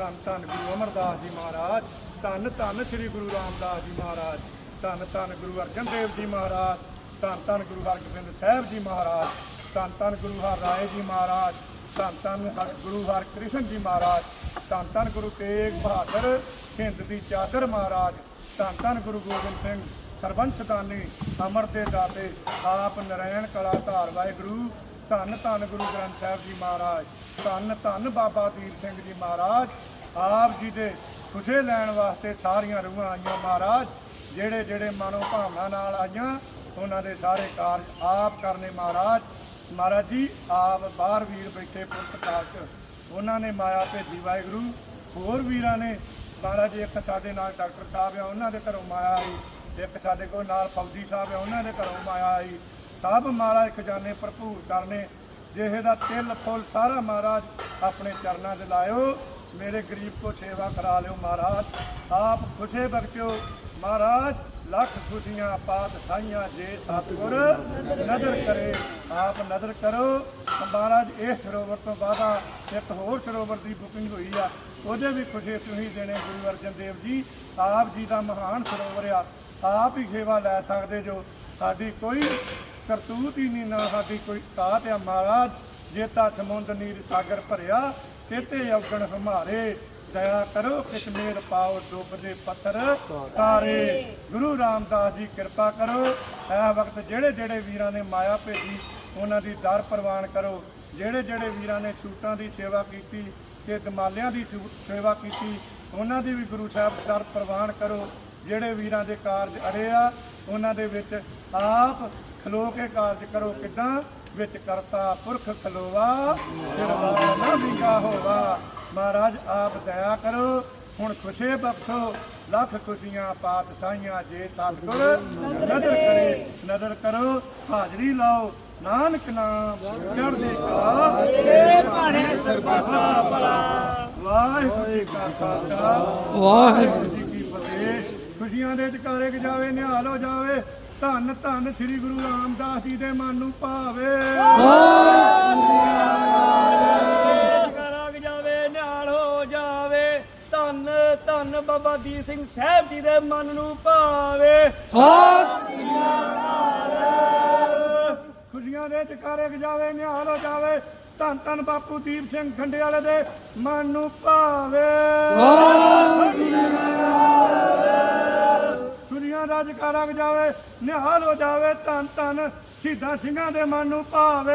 ਧੰਨ ਧੰਨ ਗੁਰੂ ਅਮਰਦਾਸ ਜੀ ਮਹਾਰਾਜ, ਧੰਨ ਧੰਨ ਸ੍ਰੀ ਗੁਰੂ ਰਾਮਦਾਸ ਜੀ ਮਹਾਰਾਜ, ਧੰਨ ਧੰਨ ਗੁਰੂ ਅਰਜਨ ਦੇਵ ਜੀ ਮਹਾਰਾਜ, ਧੰਨ ਧੰਨ ਗੁਰੂ ਹਰਗੋਬਿੰਦ ਸਾਹਿਬ ਜੀ ਮਹਾਰਾਜ, ਧੰਨ ਧੰਨ ਗੁਰੂ ਹਰਿਰਾਏ ਜੀ ਮਹਾਰਾਜ, ਧੰਨ ਧੰਨ ਹਰ ਗੁਰੂ ਹਰਕ੍ਰਿਸ਼ਨ ਜੀ ਮਹਾਰਾਜ, ਧੰਨ ਧੰਨ ਗੁਰੂ ਤੇਗ ਬਹਾਦਰ ਹਿੰਦ ਦੀ ਚਾਦਰ ਮਹਾਰਾਜ, ਧੰਨ ਧੰਨ ਗੁਰੂ ਗੋਬਿੰਦ ਸਿੰਘ ਸਰਬੰਸ ਦਾਨੀ ਅਮਰ ਦੇ ਦਾਤੇ, ਆਪ ਨਰਾਇਣ ਕਲਾ ਧਾਰ ਵਾਹਿਗੁਰੂ ਧੰਨ ਧੰਨ ਗੁਰੂ ਗ੍ਰੰਥ ਸਾਹਿਬ ਜੀ ਮਹਾਰਾਜ, ਧੰਨ ਧੰਨ ਬਾਬਾ ਦੀਪ ਸਿੰਘ ਜੀ ਮਹਾਰਾਜ, ਆਪ ਜੀ ਦੇ ਖੁਸ਼ੇ ਲੈਣ ਵਾਸਤੇ ਸਾਰੀਆਂ ਰੂਹਾਂ ਆਈਆਂ ਮਹਾਰਾਜ, ਜਿਹੜੇ ਜਿਹੜੇ ਮਨੋ ਭਾਵਨਾ ਨਾਲ ਆਈਆਂ, ਉਹਨਾਂ ਦੇ ਸਾਰੇ ਕਾਰਜ ਆਪ ਕਰਨੇ ਮਹਾਰਾਜ। ਮਹਾਰਾਜ ਜੀ, ਆਪ ਬਾਹਰ ਵੀਰ ਬੈਠੇ ਪੁਰਤਕਾਲ ਚ ਉਹਨਾਂ ਨੇ ਮਾਇਆ ਭੇਜੀ ਵਾਹਿਗੁਰੂ, ਹੋਰ ਵੀਰਾਂ ਨੇ, ਮਹਾਰਾਜ ਇੱਕ ਸਾਡੇ ਨਾਲ ਡਾਕਟਰ ਸਾਹਿਬ ਆ, ਉਹਨਾਂ ਦੇ ਘਰੋਂ ਮਾਇਆ ਆਈ, ਇੱਕ ਸਾਡੇ ਕੋਲ ਨਾਲ ਫੌਜੀ ਸਾਹਿਬ ਆ, ਉਹਨਾਂ ਦੇ ਘਰੋਂ ਮਾਇਆ ਆਈ ਸਭ ਮਹਾਰਾਜ ਖਜ਼ਾਨੇ ਭਰਪੂਰ ਕਰਨੇ ਜਿਹੇ ਦਾ ਤਿਲ ਫੁੱਲ ਸਾਰਾ ਮਹਾਰਾਜ ਆਪਣੇ ਚਰਨਾਂ 'ਚ ਲਾਇਓ, ਮੇਰੇ ਗਰੀਬ ਕੋ ਸੇਵਾ ਕਰਾ ਲਿਓ ਮਹਾਰਾਜ। ਆਪ ਖੁਸ਼ੇ ਬਖਸ਼ਿਓ ਮਹਾਰਾਜ, ਲੱਖ ਖੁਸ਼ੀਆਂ ਪਾਤ ਸਾਈਆਂ ਜੇ ਸਤਿਗੁਰ। ਨਜ਼ਰ ਕਰੇ, ਆਪ ਨਜ਼ਰ ਕਰੋ। ਮਹਾਰਾਜ, ਇਹ ਸਰੋਵਰ ਤੋਂ ਬਾਅਦਾ ਇੱਕ ਹੋਰ ਸਰੋਵਰ ਦੀ ਬੁਕਿੰਗ ਹੋਈ ਆ, ਉਹਦੇ ਵੀ ਖੁਸ਼ੀ ਤੁਸੀਂ ਦੇਣੇ ਗੁਰੂ ਅਰਜਨ ਦੇਵ ਜੀ। ਆਪ ਜੀ ਦਾ ਮਹਾਨ ਸਰੋਵਰ ਆ, ਆਪ ਹੀ ਸੇਵਾ ਲੈ ਸਕਦੇ ਜੋ। ਸਾਡੀ ਕੋਈ ਕਰਤੂਤ ਹੀ ਨਹੀਂ ਨਾ ਸਾਡੀ ਕੋਈ ਤਾਤ ਆ ਮਹਾਰਾਜ। ਜੇਤਾ ਸਮੁੰਦ ਨੀਰ ਸਾਗਰ ਭਰਿਆ, ਤੇਤੇ ਔਗਣ ਹਮਾਰੇ। ਦਇਆ ਕਰੋ ਕਿਸ ਮੇਰ ਪਾਓ ਡੁੱਬਦੇ ਪੱਥਰ। ਤਾਰੇ, ਗੁਰੂ ਰਾਮਦਾਸ ਜੀ ਕਿਰਪਾ ਕਰੋ। ਇਹ ਵਕਤ ਜਿਹੜੇ ਜਿਹੜੇ ਵੀਰਾਂ ਨੇ ਮਾਇਆ ਭੇਜੀ, ਉਹਨਾਂ ਦੀ ਦਰ ਪ੍ਰਵਾਨ ਕਰੋ। ਜਿਹੜੇ ਜਿਹੜੇ ਵੀਰਾਂ ਨੇ ਛੂਟਾਂ ਦੀ ਸੇਵਾ ਕੀਤੀ ਤੇ ਦਮਾਲਿਆਂ ਦੀ ਸੇਵਾ ਕੀਤੀ, ਉਹਨਾਂ ਦੀ ਵੀ ਗੁਰੂ ਸਾਹਿਬ ਦਰ ਪ੍ਰਵਾਨ ਕਰੋ। ਜਿਹੜੇ ਵੀਰਾਂ ਦੇ ਕਾਰਜ ਅੜੇ ਆ, ਉਹਨਾਂ ਦੇ ਵਿੱਚ ਆਪ ਖਲੋ ਕੇ ਕਾਰਜ ਕਰੋ ਕਿਦਾਂ? ਵਿੱਚ ਕਰਤਾ ਪੁਰਖ ਖਲੋਵਾ ਸਿਰਵਾ ਨਾ ਵਿੰਗਾ ਹੋਵਾ। ਮਹਾਰਾਜ ਆਪ ਦਇਆ ਕਰੋ ਹੁਣ ਖੁਸ਼ੇ ਬਖਸ਼ੋ। ਲੱਖ ਖੁਸ਼ੀਆਂ ਪਾਤ ਸਾਈਆਂ ਜੇ ਸਤਿਗੁਰ ਨਦਰ ਕਰੇ। ਨਦਰ ਕਰੋ ਹਾਜ਼ਰੀ ਲਾਓ। ਨਾਨਕ ਨਾਮ ਚੜ੍ਹਦੇ ਕਲਾ ਤੇਰੇ ਭਾਣੇ ਸਰਬੱਤਾ ਭਲਾ। ਵਾਹਿਗੁਰੂ ਜੀ ਕਾ ਖਾਲਸਾ। ਵਾਹਿਗੁਰੂ। ਜੀ ਕੀ ਫਤਿਹ। ਖੁਸ਼ੀਆਂ ਦੇ ਜਕਾਰੇ ਗਜਾਵੇ ਨਿਹਾਲ ਹੋ ਜਾਵੇ। ਧੰਨ ਧੰਨ ਸ੍ਰੀ ਗੁਰੂ ਰਾਮਦਾਸ ਜੀ ਦੇ ਮਨ ਨੂੰ ਭਾਵੇ। ਕਰਾਂਗ ਜਾਵੇ ਨਿਹਾਲ ਹੋ ਜਾਵੇ। ਧੰਨ ਧੰਨ ਬਾਬਾ ਦੀਪ ਸਿੰਘ ਸਾਹਿਬ ਜੀ ਦੇ ਮਨ ਨੂੰ ਭਾਵੇ। ਖੁਸ਼ੀਆਂ ਦੇ ਜਕਾਰੇ ਗਜਾਵੇ ਨਿਹਾਲ ਹੋ ਜਾਵੇ। ਧੰਨ ਧੰਨ ਬਾਪੂ ਦੀਪ ਸਿੰਘ ਖੰਡੇ ਵਾਲੇ ਦੇ ਮਨ ਨੂੰ ਭਾਵੇ। ਖੁਸ਼ੀਆਂ ਦਾ ਜਕਾਰਾ ਨਿਹਾਲ ਹੋ ਜਾਵੇ ਧੰਨ ਧੰਨ ਸ਼ਹੀਦਾਂ ਸਿੰਘਾਂ ਦੇ ਮਨ ਨੂੰ ਭਾਵੇ।